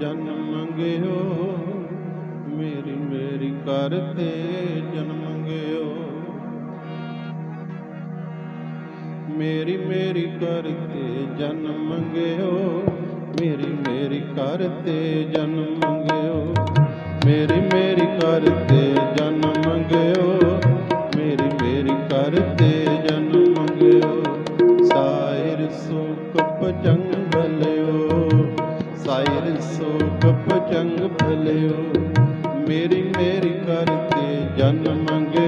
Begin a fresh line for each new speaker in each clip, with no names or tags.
ਜਨਮ ਮੰਗਿਓ, ਮੇਰੀ ਮੇਰੀ ਕਰਤੇ ਜਨਮ ਮੰਗਿਓ। ਮੇਰੀ ਮੇਰੀ ਕਰਤੇ ਜਨਮ ਮੰਗਿਓ, ਮੇਰੀ ਮੇਰੀ ਕਰਤੇ ਜਨਮ ਮੰਗਿਓ। ਮੇਰੀ ਮੇਰੀ ਕਰਤੇ ਚੰਗ ਪਜੰਗ ਭਲਿਓ ਮੇਰੀ ਮੇਰੀ ਕਰਤੇ ਜਨਮ ਮੰਗੇ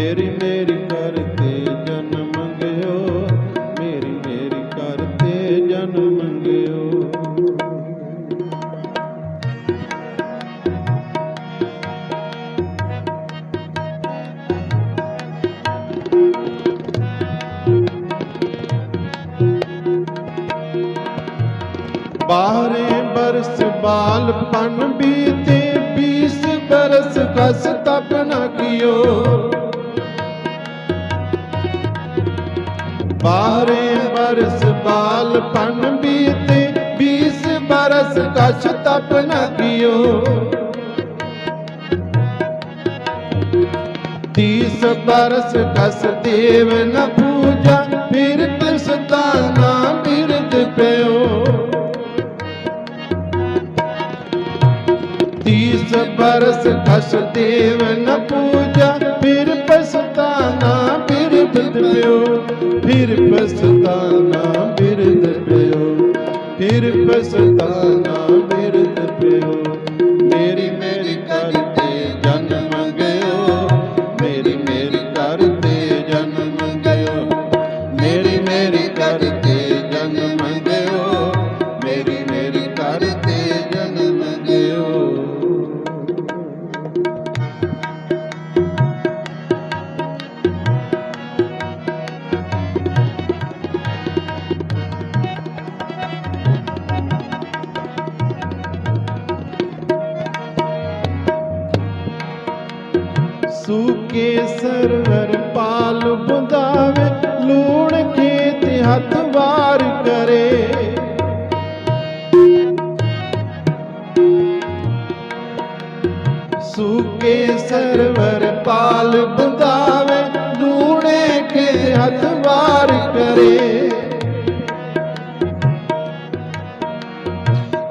ਮੇਰੀ ਮੇਰੀ ਕਰਤੇ ਜਨਮ ਮੰਗਿਓ, ਮੇਰੀ ਮੇਰੀ ਕਰਤੇ ਜਨਮ ਮੰਗਿਓ। ਬਾਰੇ ਬਰਸ ਬਾਲਪਨ ਬੀਤੇ, ਬੀਸ ਬਰਸ ਕਸ ਤਪ ਨ ਕਿਓ। ਬਾਰੇ ਬਰਸ ਬਾਲਪਨ ਬੀਤੇ 20 ਬਰਸ ਕਛ ਤਪ ਨ ਕਿਓ। ਤੀਸ ਬਰਸ ਕਸ ਦੇਵ ਨ ਪੂਜਾ, ਫਿਰ ਤਿਸਤਾਨਾ ਬਿਰਦ ਪਿਓ। ਤੀਸ ਬਰਸ ਕਸ ਦੇਵ ਨ ਪੂਜਾ ਬਿਰਦ ਪਿਓ, ਫਿਰ ਪਸਤਾਨਾ ਬਿਰਦ ਪਿਓ। ਫਿਰ ਪਸਤਾਨਾ ਬਿਰਦ ਪਿਓ। ਮੇਰੀ ਮੇਰੀ ਕਰਤੇ ਜਨਮ ਮੰਗਿਓ ਮੇਰੀ ਮੇਰੀ ਕਰਤੇ ਜਨਮ ਮੰਗਿਓ ਮੇਰੀ ਮੇਰੀ ਸਰਵਰ ਪਾਲ ਬੁੰਦਾਵੇ ਲੂਣੇ ਕੇ ਹੱਥ ਵਾਰ ਕਰੇ।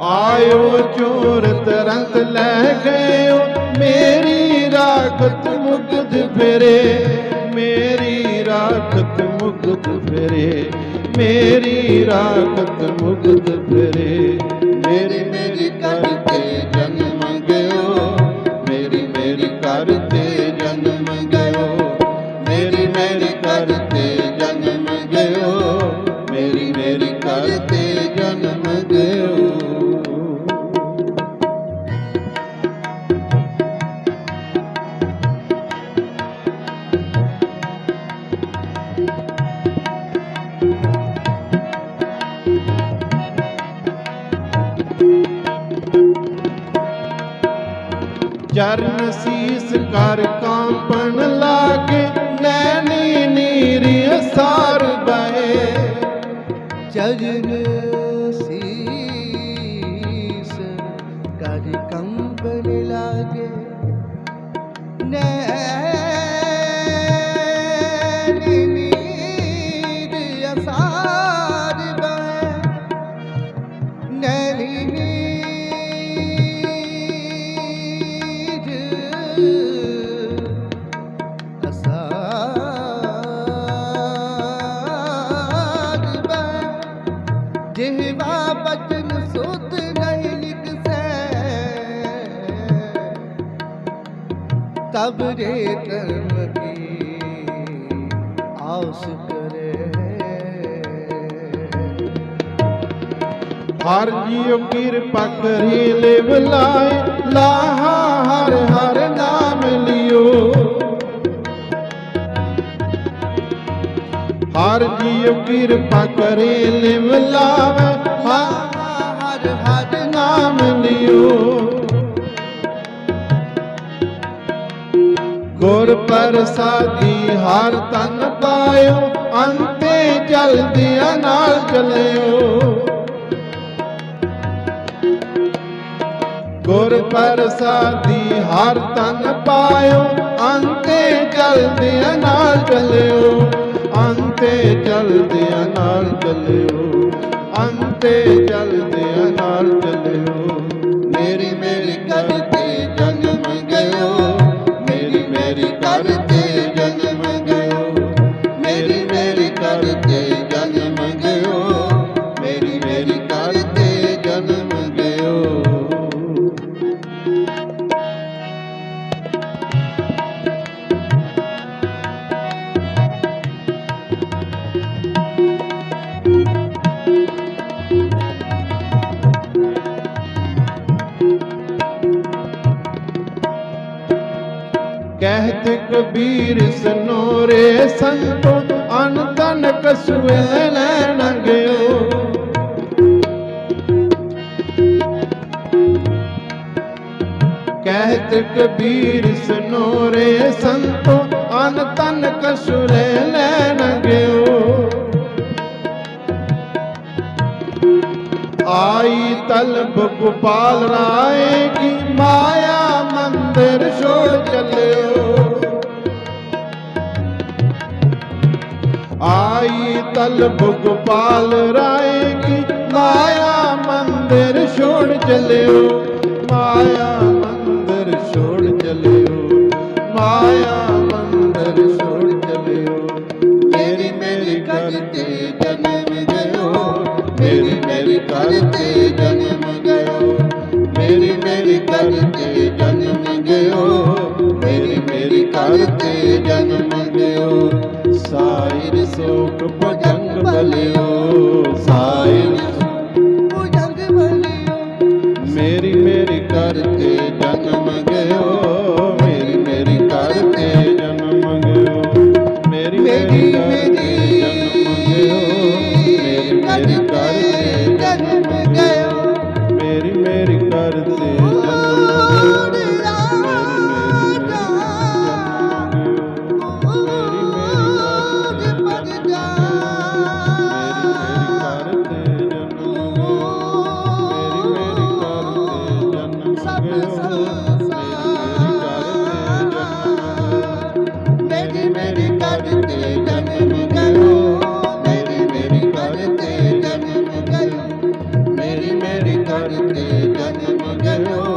ਆਇਓ ਚੋਰ ਤਰੰਤ ਲੈ ਗਇਓ ਮੇਰੀ ਰਾਖਤ ਮੁਗਦ ਫੇਰੇ। ਮੇਰੀ ਰਾਖਤ ਮੁਕਤ ਫੇਰੇ, ਮੇਰੀ ਰਾਖਤ ਮੁਕਤ ਫੇਰੇ। ਮੇਰੀ ਮੇਰੀ ਕਰਕੇ ਚਰਨ ਸੀਸ ਕਰ ਕਾਂਪਣ ਲਾਗੇ ਨੈਣੀ ਨੀਰੀ ਅਸਾਰ ਬਏ
ਚਰਨ
ਹਰ ਜੀਉ ਕਿਰਪਾ ਕਰੇ ਲਿਵ ਲਾਏ ਲਾਹਾ ਹਰ ਹਰ ਨਾਮ ਲਿਓ ਹਰ ਜੀਉ ਕਿਰਪਾ ਕਰੇ ਲਿਵ ਲਾਵੇ ਹਰ ਹਰ ਨਾਮ ਲਿਓ ਗੁਰ ਪ੍ਰਸਾਦੀ, ਹਰ ਤਨ ਪਾਇਓ, ਅੰਤੇ ਜਲਦਿਆਂ ਨਾਲ ਚਲਿਓ ਗੁਰ ਪ੍ਰਸਾਦੀ, ਹਰ ਤਨ ਪਾਇਓ, ਅੰਤੇ ਜਲਦਿਆਂ ਨਾਲ ਚਲਿਓ ਅੰਤੇ ਚਲਦਿਆਂ ਨਾਲ ਚਲਿਓ ਅੰਤੇ ਚਲਦਿਆਂ ਨਾਲ ਚਲਿਓ ਕਬੀਰ ਸਨੋਰੇ ਸੰਤੋ, ਅਨ ਤਨ ਕਸੂਏ ਲੈਣ ਗਿਓ ਕਹਿਤ ਕਬੀਰ ਸਨੋਰੇ ਸੰਤੋ, ਅਨ ਤਨ ਕਸੂਏ ਲੈਣ ਗਿਓ ਆਈ ਤਲਬ ਗੋਪਾਲ ਰਾਏ ਕੀ ਮਾਇਆ ਮੰਦਰ ਛੋੜ ਚੱਲਿਓ। आई तलब गोपाल राय की माया मंदिर छोड़ चलियो माया मंदिर छोड़ चलियो माया मंदिर छोड़ चलियो मेरी मेरी करते जन्म गयो मेरी मेरी करते जन्म गयो मेरी मेरी करते जन्म गयो मेरी मेरी करते जन्म ಕೃಪಾ ಜಂಗದಲ್ಲಿ धरती जन्म गयो